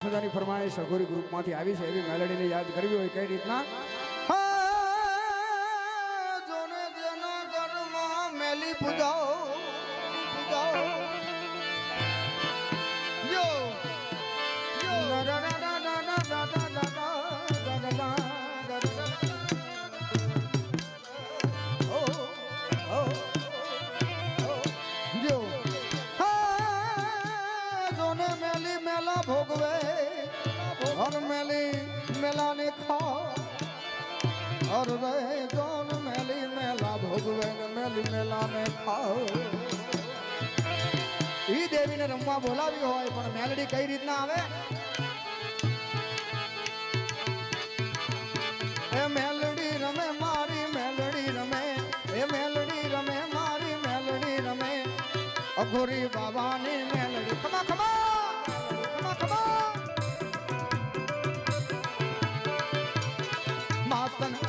સદાની ફરમાઈશ અઘોરી ગ્રુપમાંથી આવી છે એવી મેલેડીને યાદ કરવી હોય કઈ રીતના? મેલાને ખા और रे जोन मेली मेला भोगवे ने मेली मेला ने ખાઓ ઈ દેવીને રમવા બોલાવી હોય પણ મેલેડી કઈ રીતના આવે એ મેલડી રમે મારી મેલડી રમે એ મેલડી રમે મારી મેલડી રમે અઘોરી બાબાની आपन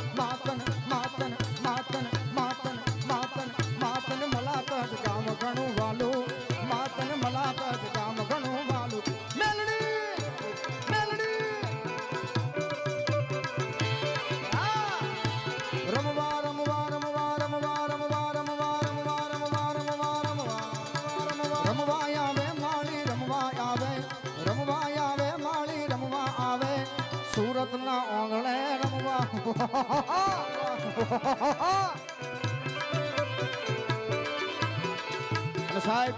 સાહેબ,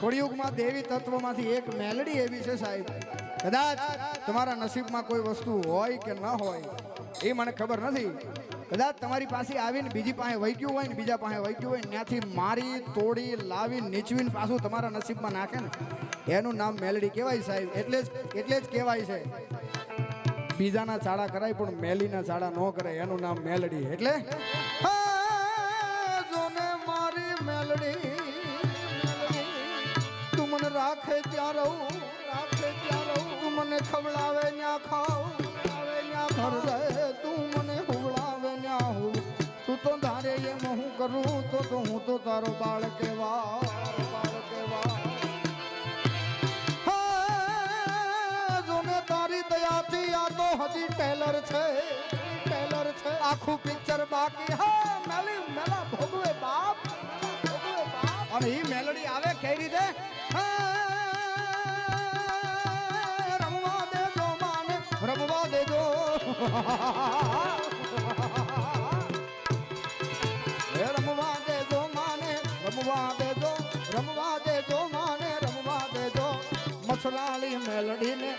કળિયુગમાં દેવી તત્વમાંથી એક મેલડી એવી છે સાહેબ. કદાચ તમારા નસીબમાં કોઈ વસ્તુ હોય કે ન હોય, એ મને ખબર નથી. કદાચ તમારી પાસે આવીને બીજી પાસે વૈક્યું હોય ને બીજા પાસે વૈક્યું હોય ત્યાંથી મારી, તોડી, લાવી, નીચવીને પાછું તમારા નસીબમાં નાખે ને? એનું નામ મેલડી કહેવાય સાહેબ. એટલે જ એટલે જ કહેવાય છે. બીજાના ચાળા કરાય, પણ મેલીના ચાળા ન કરાય. એનું નામ મેલડી. એટલે? જોને મારી મેલડી, તું મને રાખે ત્યાં રહું, રાખે ત્યાં રહું. તું મને ખવડાવે ન્યા ખાવ ઘર રહે તું મને હુવડાવે ન્યા હું તું તો ધારે એમ હું કરું, તો તો હું તો તારો બાળ કેવા બાળ કેવા ટેલર છે ટેલર છે આખું પિક્ચર બાકી હા મેલી મેલા ભોગવે બાપ ભોગવે બાપ અને એ મેલડી આવે કઈ રીતે હા, રમવા દેજો માને રમવા દેજો એ રમવા દેજો માને રમવા દેજો રમવા દેજો માને રમવા દેજો મસલાળી મેલડીને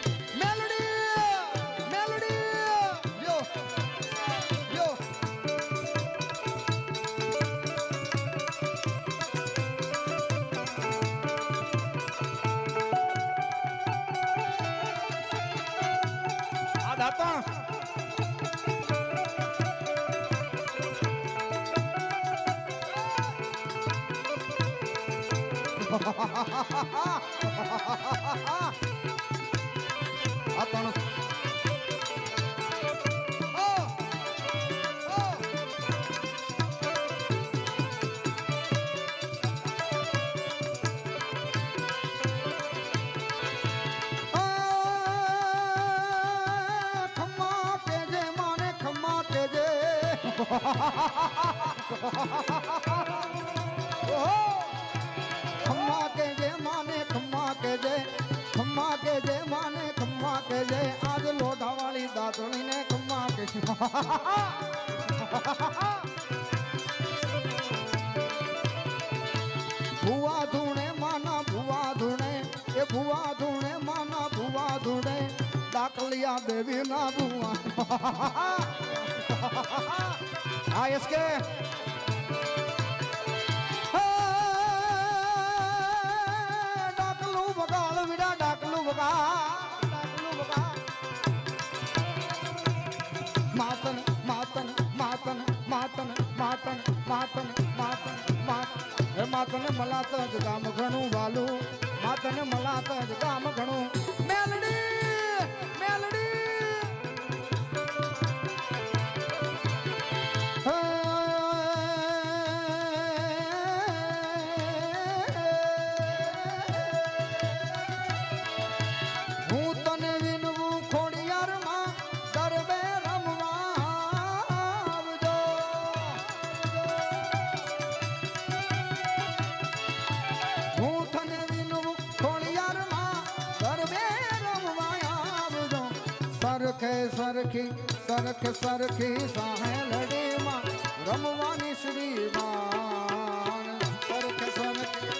ત્રણ ha ha ha ha ખમ્મા કેજે માને ખમ્મા કેજે આજ લોઢાવાળી દાતણીને ખમ્મા કેજે ભુવા ધૂણે માના ભુવા ધૂણે એ ભુવા ધૂણે માના ભુવા ધૂણે દાખલિયા દેવી ના ભુવા હા એસ કે માતન માતન માતન માતન માતન માતન માતન માતન. હે માતન મલાત જ ગામ ઘણું વાલું. માતન મલાત જ ગામ ઘણું સરખે સરખી સરખે સરખી સાહેલડીમાં રમવાની શ્રીમાન સરખે સરખી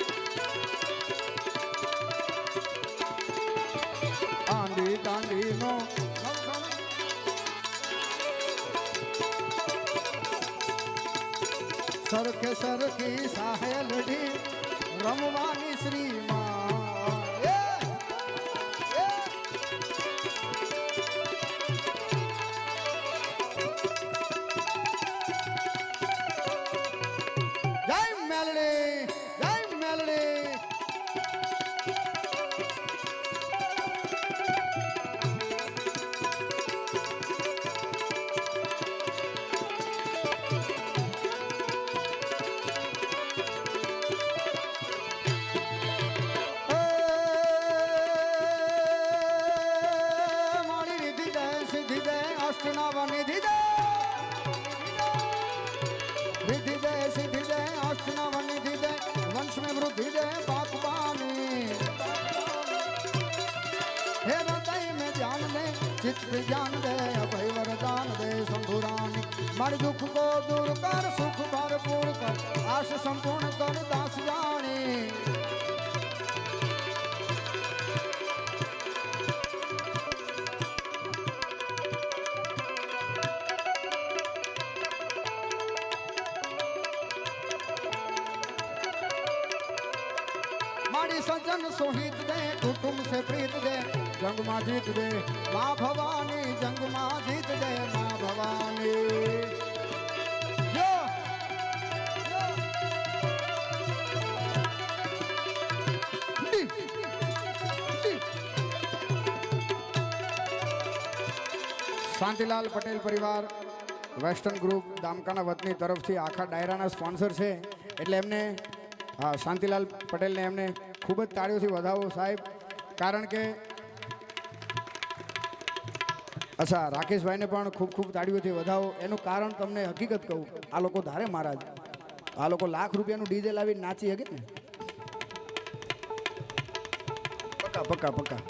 આંડી દાંડીનો સરખે સરખી સાહેલડી રમવાની શ્રીમાન चित्र जान दे अभय वरदान दे शंभुरानी मर दुख को दूर कर, सुख भरपूर कर, आश संपूर्ण कर, दास जाने। सज्जन सोहित दे कुटुंब से प्रीत दे। જંગમાં જીત દે, મા ભવાની જંગમાં જીત દે, મા ભવાની! શાંતિલાલ પટેલ પરિવાર વેસ્ટર્ન ગ્રુપ દામકાના વતની તરફથી આખા ડાયરાના સ્પોન્સર છે. એટલે એમને શાંતિલાલ પટેલને એમને ખૂબ જ તાળીઓથી વધાવો સાહેબ. કારણ કે અચ્છા, રાકેશભાઈને પણ ખૂબ ખૂબ તાળીઓથી વધાવો. એનું કારણ તમને હકીકત કહું. આ લોકો ધારે મહારાજ. આ લોકો લાખ રૂપિયાનું ડીજે લાવી નાચી શકે ને? પક્કા પક્કા પક્કા.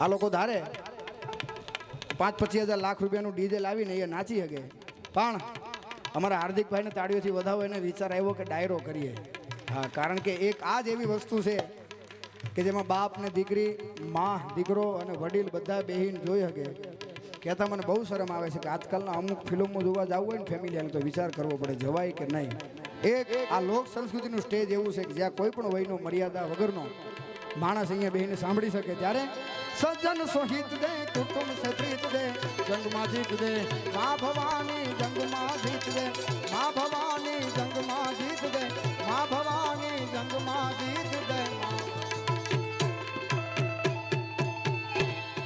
આ લોકો ધારે. પાંચ પચીસ હજાર લાખ રૂપિયાનું ડીજે લાવીને એ નાચી શકે. પણ અમારા હાર્દિકભાઈને તાળીઓથી વધાવો એને વિચાર આવ્યો કે ડાયરો કરીએ. હા, કારણ કે એક આ જ એવી વસ્તુ છે કે જેમાં બાપ ને દીકરી, મા, દીકરો અને વડીલ બધા બહેન જોઈ શકે. કહેતા મને બહુ શરમ આવે છે કે આજકાલના અમુક ફિલ્મો જોવા જવું હોય ને ફેમિલી તો વિચાર કરવો પડે, જવાય કે નહીં? એક, આ લોક સંસ્કૃતિનું સ્ટેજ એવું છે કે જ્યાં કોઈ પણ વયનો મર્યાદા વગરનો માણસ અહીંયા બેહીને સાંભળી શકે. ત્યારે સજ્જન સોહિત દે કુટુંબ સહિત દે, જંગમાં જીત દે. મા ભવાની જંગમાં જીત દે, મા ભવાની જંગમાં જીત દે, મા ભવાની જંગમાં જીત